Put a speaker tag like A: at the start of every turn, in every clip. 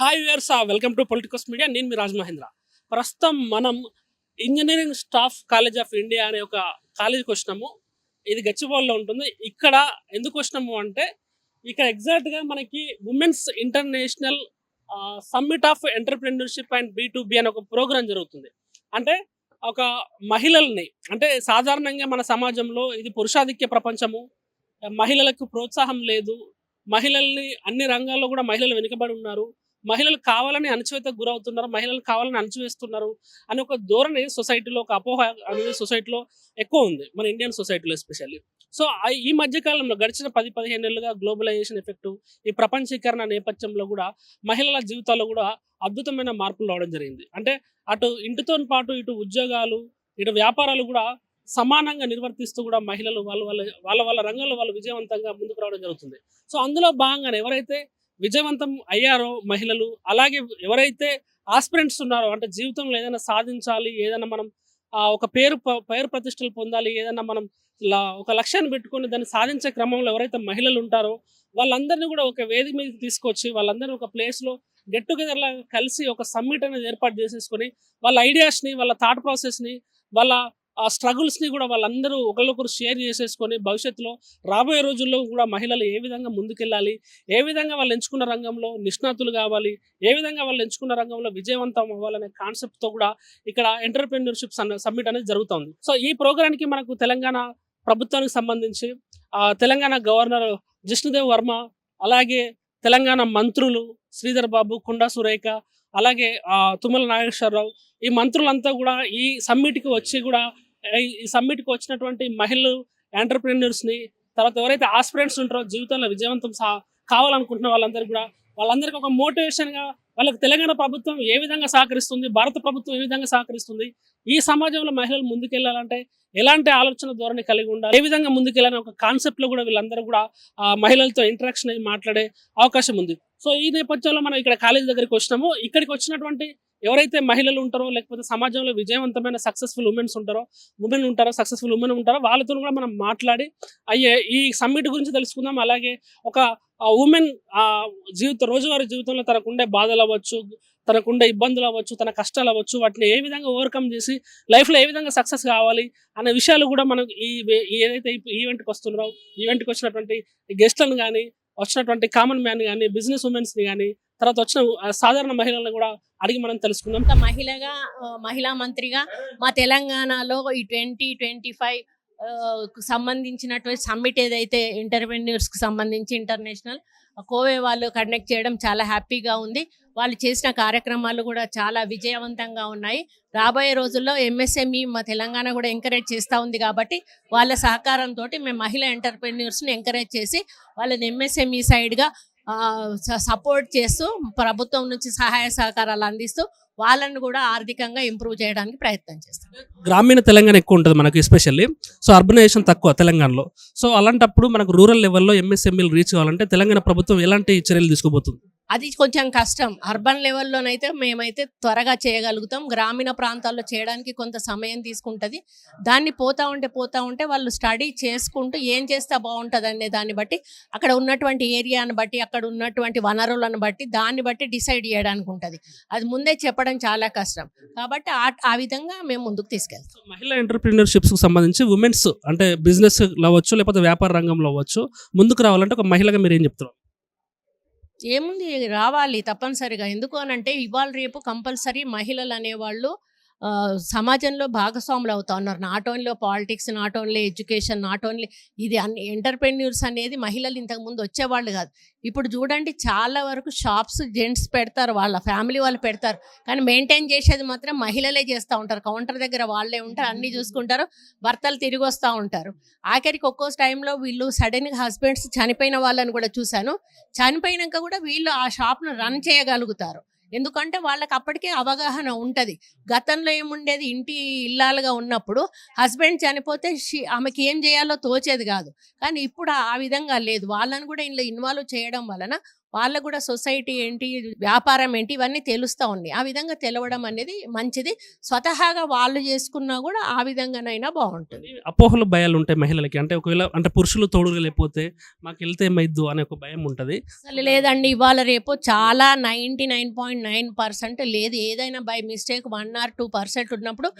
A: Hi viewers welcome to politicals media నేను మీ రాజ్ మహేంద్ర. ప్రస్తుతం మనం engineering staff college of India అనే ఒక కాలేజీకి వచ్చినాము. ఇది గచ్చిబౌల్లో ఉంటుంది. ఇక్కడ ఎందుకు వచ్చినాము అంటే ఇక్కడ ఎగ్జాక్ట్గా మనకి women's international summit of entrepreneurship and B to B అనే ఒక ప్రోగ్రాం జరుగుతుంది. అంటే ఒక మహిళల్ని అంటే సాధారణంగా మన సమాజంలో ఇది పురుషాధిక్య ప్రపంచము. మహిళలకు ప్రోత్సాహం లేదు. మహిళల్ని అన్ని రంగాల్లో కూడా మహిళలు వెనుకబడి ఉన్నారు. మహిళలు కావాలని అణచివేతకు గురవుతున్నారు మహిళలు కావాలని అణచివేస్తున్నారు అనే ఒక ధోరణి సొసైటీలో ఒక అపోహ అనేది సొసైటీలో ఎక్కువ ఉంది మన ఇండియన్ సొసైటీలో ఎస్పెషల్లీ. సో ఈ మధ్య కాలంలో గడిచిన పది పదిహేను ఏళ్ళుగా గ్లోబలైజేషన్ ఎఫెక్ట్ ఈ ప్రపంచీకరణ నేపథ్యంలో కూడా మహిళల జీవితాల్లో కూడా అద్భుతమైన మార్పులు రావడం జరిగింది. అంటే అటు ఇంటితో పాటు ఇటు ఉద్యోగాలు ఇటు వ్యాపారాలు కూడా సమానంగా నిర్వర్తిస్తూ కూడా మహిళలు వాళ్ళ వాళ్ళ వాళ్ళ వాళ్ళ రంగంలో వాళ్ళు విజయవంతంగా ముందుకు రావడం జరుగుతుంది. సో అందులో భాగంగానే ఎవరైతే విజయవంతం అయ్యారో మహిళలు అలాగే ఎవరైతే ఆస్పిరెంట్స్ ఉన్నారో అంటే జీవితంలో ఏదైనా సాధించాలి ఏదైనా మనం ఒక పేరు పేరు ప్రతిష్టలు పొందాలి ఏదైనా మనం ఒక లక్ష్యాన్ని పెట్టుకొని దాన్ని సాధించే క్రమంలో ఎవరైతే మహిళలు ఉంటారో వాళ్ళందరినీ కూడా ఒక వేది మీదకి తీసుకొచ్చి వాళ్ళందరినీ ఒక ప్లేస్లో గెట్ టుగెదర్లా కలిసి ఒక సమ్మిట్ అనేది ఏర్పాటు చేసేసుకొని వాళ్ళ ఐడియాస్ని వాళ్ళ థాట్ ప్రాసెస్ని వాళ్ళ ఆ స్ట్రగుల్స్ని కూడా వాళ్ళందరూ ఒకరికొకరు షేర్ చేసేసుకొని భవిష్యత్తులో రాబోయే రోజుల్లో కూడా మహిళలు ఏ విధంగా ముందుకెళ్ళాలి? ఏ విధంగా వాళ్ళు ఎంచుకున్న రంగంలో నిష్ణాతులు కావాలి? ఏ విధంగా వాళ్ళు ఎంచుకున్న రంగంలో విజయవంతం అవ్వాలనే కాన్సెప్ట్తో కూడా ఇక్కడ ఎంటర్ప్రెన్యూర్షిప్ సమ్మిట్ అనేది జరుగుతుంది. సో ఈ ప్రోగ్రామ్కి మనకు తెలంగాణ ప్రభుత్వానికి సంబంధించి తెలంగాణ గవర్నర్ జిష్ణుదేవ్ వర్మ అలాగే తెలంగాణ మంత్రులు శ్రీధర్ బాబు కుండా సురేఖ అలాగే తుమ్మల నాగేశ్వరరావు ఈ మంత్రులంతా కూడా ఈ సమ్మిట్కి వచ్చి కూడా ఈ- సమ్మిట్కి వచ్చినటువంటి మహిళలు ఎంటర్ప్రెన్యూర్స్ని తర్వాత ఎవరైతే ఆస్పిరెంట్స్ ఉంటారో జీవితంలో విజయవంతం సా కావాలనుకుంటున్న వాళ్ళందరూ కూడా వాళ్ళందరికీ ఒక మోటివేషన్గా వాళ్ళకి తెలంగాణ ప్రభుత్వం ఏ విధంగా సహకరిస్తుంది భారత ప్రభుత్వం ఏ విధంగా సహకరిస్తుంది ఈ సమాజంలో మహిళలు ముందుకెళ్ళాలంటే ఎలాంటి ఆలోచన ధోరణి కలిగి ఉండాలి ఏ విధంగా ముందుకెళ్ళాలని ఒక కాన్సెప్ట్లో కూడా వీళ్ళందరూ కూడా మహిళలతో ఇంటరాక్షన్ అయ్యి మాట్లాడే అవకాశం ఉంది. సో ఈ నేపథ్యంలో మనం ఇక్కడ కాలేజ్ దగ్గరికి వచ్చినాము. ఇక్కడికి వచ్చినటువంటి ఎవరైతే మహిళలు ఉంటారో లేకపోతే సమాజంలో విజయవంతమైన సక్సెస్ఫుల్ ఉమెన్స్ ఉంటారో ఉమెన్ ఉంటారో సక్సెస్ఫుల్ ఉమెన్ ఉంటారో వాళ్ళతో కూడా మనం మాట్లాడి అయ్యే ఈ సమ్మిట్ గురించి తెలుసుకుందాం. అలాగే ఒక ఉమెన్ జీవిత రోజువారీ జీవితంలో తనకుండే బాధలు అవ్వచ్చు తనకుండే ఇబ్బందులు అవ్వచ్చు తన కష్టాలు అవ్వచ్చు వాటిని ఏ విధంగా ఓవర్కమ్ చేసి లైఫ్లో ఏ విధంగా సక్సెస్ కావాలి అనే విషయాలు కూడా మనం ఈ ఏదైతే ఈవెంట్కి వస్తున్నారో ఈవెంట్కి వచ్చినటువంటి గెస్ట్లను కానీ వచ్చినటువంటి కామన్ మ్యాన్ కానీ బిజినెస్ ఉమెన్స్ని కానీ తర్వాత వచ్చిన సాధారణ మహిళలను కూడా అడిగి మనం తెలుసుకుందాం.
B: మహిళగా మహిళా మంత్రిగా మా తెలంగాణలో ఈ ట్వంటీ ట్వంటీ ఫైవ్ సంబంధించినటువంటి సమ్మిట్ ఏదైతే ఎంటర్ప్రెన్యూర్స్కి సంబంధించి ఇంటర్నేషనల్ కోవే వాళ్ళు కండక్ట్ చేయడం చాలా హ్యాపీగా ఉంది. వాళ్ళు చేసిన కార్యక్రమాలు కూడా చాలా విజయవంతంగా ఉన్నాయి. రాబోయే రోజుల్లో ఎంఎస్ఎంఈ మా తెలంగాణ కూడా ఎంకరేజ్ చేస్తూ ఉంది కాబట్టి వాళ్ళ సహకారంతో మేము మహిళా ఎంటర్ప్రెన్యూర్స్ని ఎంకరేజ్ చేసి వాళ్ళని ఎంఎస్ఎంఈ సైడ్గా సపోర్ట్ చేస్తూ ప్రభుత్వం నుంచి సహాయ సహకారాలు అందిస్తూ వాళ్ళని కూడా ఆర్థికంగా ఇంప్రూవ్ చేయడానికి ప్రయత్నం చేస్తాం.
A: గ్రామీణ తెలంగాణ ఎక్కువ ఉంటుంది మనకు ఎస్పెషల్లీ సో అర్బనైజేషన్ తక్కువ తెలంగాణలో. సో అలాంటప్పుడు మనకు రూరల్ లెవెల్లో ఎంఎస్ఎంఈలు రీచ్ కావాలంటే తెలంగాణ ప్రభుత్వం ఎలాంటి చర్యలు తీసుకోబోతుంది?
B: అది కొంచెం కష్టం. అర్బన్ లెవెల్లోనైతే మేమైతే త్వరగా చేయగలుగుతాం. గ్రామీణ ప్రాంతాల్లో చేయడానికి కొంత సమయం తీసుకుంటుంది. దాన్ని పోతా ఉంటే పోతా ఉంటే వాళ్ళు స్టడీ చేసుకుంటూ ఏం చేస్తే బాగుంటుంది అనే దాన్ని బట్టి అక్కడ ఉన్నటువంటి ఏరియాను బట్టి అక్కడ ఉన్నటువంటి వనరులను బట్టి దాన్ని బట్టి డిసైడ్ చేయడానికి ఉంటుంది. అది ముందే చెప్పడం చాలా కష్టం. కాబట్టి ఆ- ఆ విధంగా మేము ముందుకు తీసుకెళ్తాం.
A: మహిళా ఎంటర్ప్రీనర్షిప్స్కి సంబంధించి ఉమెన్స్ అంటే బిజినెస్ అవ్వచ్చు లేకపోతే వ్యాపార రంగంలో అవ్వచ్చు ముందుకు రావాలంటే ఒక మహిళగా మీరు ఏం చెప్తారు
B: ఏముంది? రావాలి తప్పనిసరిగా. ఎందుకు అనంటే ఇవాళ రేపు కంపల్సరీ మహిళలు అనేవాళ్ళు సమాజంలో భాగస్వాములు అవుతా ఉన్నారు. Not only politics not only education not only ఇది అన్ని ఎంటర్ప్రెన్యూర్స్ అనేది మహిళలు ఇంతకుముందు వచ్చేవాళ్ళు కాదు. ఇప్పుడు చూడండి చాలా వరకు షాప్స్ జెంట్స్ పెడతారు వాళ్ళ ఫ్యామిలీ వాళ్ళు పెడతారు. కానీ మెయింటైన్ చేసేది మాత్రం మహిళలే చేస్తూ ఉంటారు. కౌంటర్ దగ్గర వాళ్ళే ఉంటారు అన్నీ చూసుకుంటారు భర్తలు తిరిగి వస్తూ ఉంటారు. ఆఖరికి ఒక్కో టైంలో వీళ్ళు సడన్గా హస్బెండ్స్ చనిపోయిన వాళ్ళని కూడా చూశాను. చనిపోయినాక కూడా వీళ్ళు ఆ షాప్ను రన్ చేయగలుగుతారు. ఎందుకంటే వాళ్ళకి అప్పటికే అవగాహన ఉంటుంది. గతంలో ఏముండేది? ఇంటి ఇల్లాలుగా ఉన్నప్పుడు హస్బెండ్ చనిపోతే షీ ఆమెకి ఏం చేయాలో తోచేది కాదు. కానీ ఇప్పుడు ఆ విధంగా లేదు. వాళ్ళని కూడా ఇందులో ఇన్వాల్వ్ చేయడం వలన వాళ్ళకు కూడా సొసైటీ ఏంటి వ్యాపారం ఏంటి ఇవన్నీ తెలుస్తూ ఉన్నాయి. ఆ విధంగా తెలవడం అనేది మంచిది. స్వతహాగా వాళ్ళు చేసుకున్నా కూడా ఆ విధంగానైనా బాగుంటుంది.
A: అపోహలు భయాలు ఉంటాయి మహిళలకి అంటే ఒకవేళ అంటే పురుషులు తోడుగా లేకపోతే మాకు వెళ్తే ఏమైద్దు అనే ఒక భయం ఉంటుంది.
B: అసలు లేదండి ఇవాళ రేపు చాలా ninety nine point nine percent లేదు. ఏదైనా by mistake one or two percent ఉన్నప్పుడు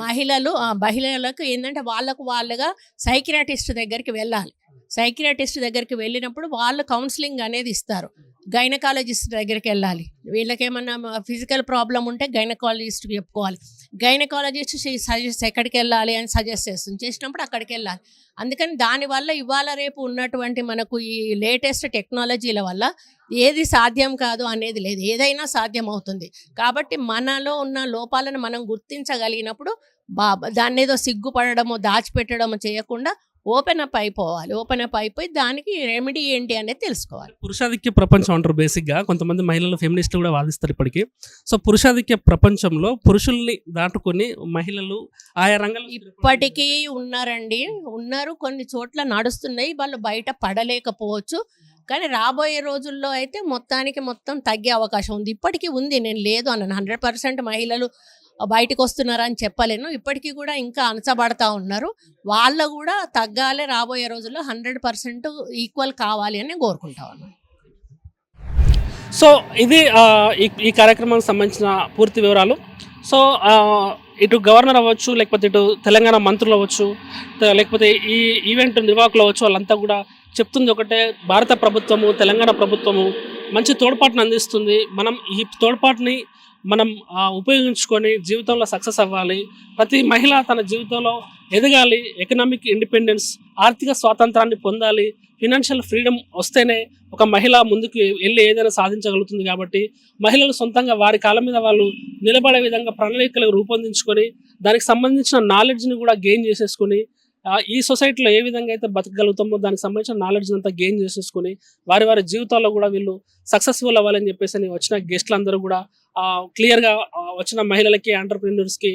B: మహిళలు ఆ, మహిళలకు ఏంటంటే వాళ్ళకు వాళ్ళుగా సైకియాటిస్ట్ దగ్గరికి వెళ్ళాలి. సైకియాటిస్ట్ దగ్గరికి వెళ్ళినప్పుడు వాళ్ళు కౌన్సిలింగ్ అనేది ఇస్తారు. గైనకాలజిస్ట్ దగ్గరికి వెళ్ళాలి. వీళ్ళకేమన్నా ఫిజికల్ ప్రాబ్లం ఉంటే గైనకాలజిస్ట్ చెప్పుకోవాలి. గైనకాలజిస్ట్ సజెస్ట్ ఎక్కడికి వెళ్ళాలి అని సజెస్ట్ చేస్తుంది చేసినప్పుడు అక్కడికి వెళ్ళాలి. అందుకని దానివల్ల ఇవాళ రేపు ఉన్నటువంటి మనకు ఈ లేటెస్ట్ టెక్నాలజీల వల్ల ఏది సాధ్యం కాదు అనేది లేదు. ఏదైనా సాధ్యం అవుతుంది కాబట్టి మనలో ఉన్న లోపాలను మనం గుర్తించగలిగినప్పుడు బా దాన్ని ఏదో సిగ్గుపడడమో దాచిపెట్టడమో చేయకుండా ఓపెన్ అప్ అయిపోవాలి. ఓపెన్ అప్ అయిపోయి దానికి రెమెడీ ఏంటి అనేది తెలుసుకోవాలి.
A: పురుషాధిక్య ప్రపంచం అంటారు బేసిక్గా. కొంతమంది మహిళలు ఫెమినిస్టులు కూడా వాదిస్తారు ఇప్పటికీ. సో పురుషాధిక్య ప్రపంచంలో పురుషుల్ని దాటుకొని మహిళలు ఆయా రంగాల్లో
B: ఇప్పటికీ ఉన్నారండి. ఉన్నారు కొన్ని చోట్ల నడుస్తున్నాయి. వాళ్ళు బయట పడలేకపోవచ్చు. కానీ రాబోయే రోజుల్లో అయితే మొత్తానికి మొత్తం తగ్గే అవకాశం ఉంది. ఇప్పటికీ ఉంది. నేను లేదు అన్నాను. హండ్రెడ్ పర్సెంట్ మహిళలు బయటకు వస్తున్నారని చెప్పలేను. ఇప్పటికీ కూడా ఇంకా అణచబడతా ఉన్నారు. వాళ్ళ కూడా తగ్గాలి రాబోయే రోజుల్లో హండ్రెడ్ పర్సెంట్ ఈక్వల్ కావాలి అని కోరుకుంటా ఉన్నాను.
A: సో ఇది ఈ- ఈ కార్యక్రమానికి సంబంధించిన పూర్తి వివరాలు. సో ఇటు గవర్నర్ అవ్వచ్చు లేకపోతే ఇటు తెలంగాణ మంత్రులు అవ్వచ్చు లేకపోతే ఈ ఈవెంట్ నిర్వాహకులు అవ్వచ్చు వాళ్ళంతా కూడా చెప్తుంది ఒకటే భారత ప్రభుత్వము తెలంగాణ ప్రభుత్వము మంచి తోడ్పాటును అందిస్తుంది. మనం ఈ తోడ్పాటుని మనం ఉపయోగించుకొని జీవితంలో సక్సెస్ అవ్వాలి. ప్రతి మహిళ తన జీవితంలో ఎదగాలి. ఎకనామిక్ ఇండిపెండెన్స్ ఆర్థిక స్వాతంత్రాన్ని పొందాలి. ఫినాన్షియల్ ఫ్రీడమ్ వస్తేనే ఒక మహిళ ముందుకు వెళ్ళి ఏదైనా సాధించగలుగుతుంది కాబట్టి మహిళలు సొంతంగా వారి కాళ్ళ మీద వాళ్ళు నిలబడే విధంగా ప్రణాళికలు రూపొందించుకొని దానికి సంబంధించిన నాలెడ్జ్ని కూడా గెయిన్ చేసేసుకొని ఈ సొసైటీలో ఏ విధంగా అయితే బతకగలుగుతామో దానికి సంబంధించిన నాలెడ్జ్ అంతా గెయిన్ చేసేసుకొని వారి వారి జీవితాల్లో కూడా వీళ్ళు సక్సెస్ఫుల్ అవ్వాలని చెప్పేసి అని వచ్చిన గెస్ట్లు అందరూ కూడా క్లియర్గా వచ్చిన మహిళలకి ఎంటర్ప్రీనర్స్కి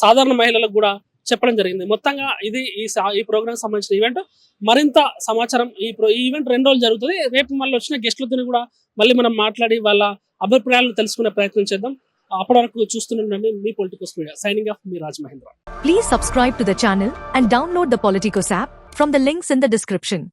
A: సాధారణ మహిళలకు కూడా చెప్పడం జరిగింది. మొత్తంగా ఇది ఈ ఈ ప్రోగ్రామ్ సంబంధించిన ఈవెంట్ మరింత సమాచారం ఈ ప్రో ఈ ఈవెంట్ రెండు రోజులు జరుగుతుంది. రేపు మళ్ళీ వచ్చిన గెస్టులతో కూడా మళ్ళీ మనం మాట్లాడి వాళ్ళ అభిప్రాయాలను తెలుసుకునే ప్రయత్నం చేద్దాం. అప్పటి వరకు చూస్తుండండి మీ Politicos media signing off me Raj Mahendra
C: please subscribe to the channel and download the Politicos app from the links in the description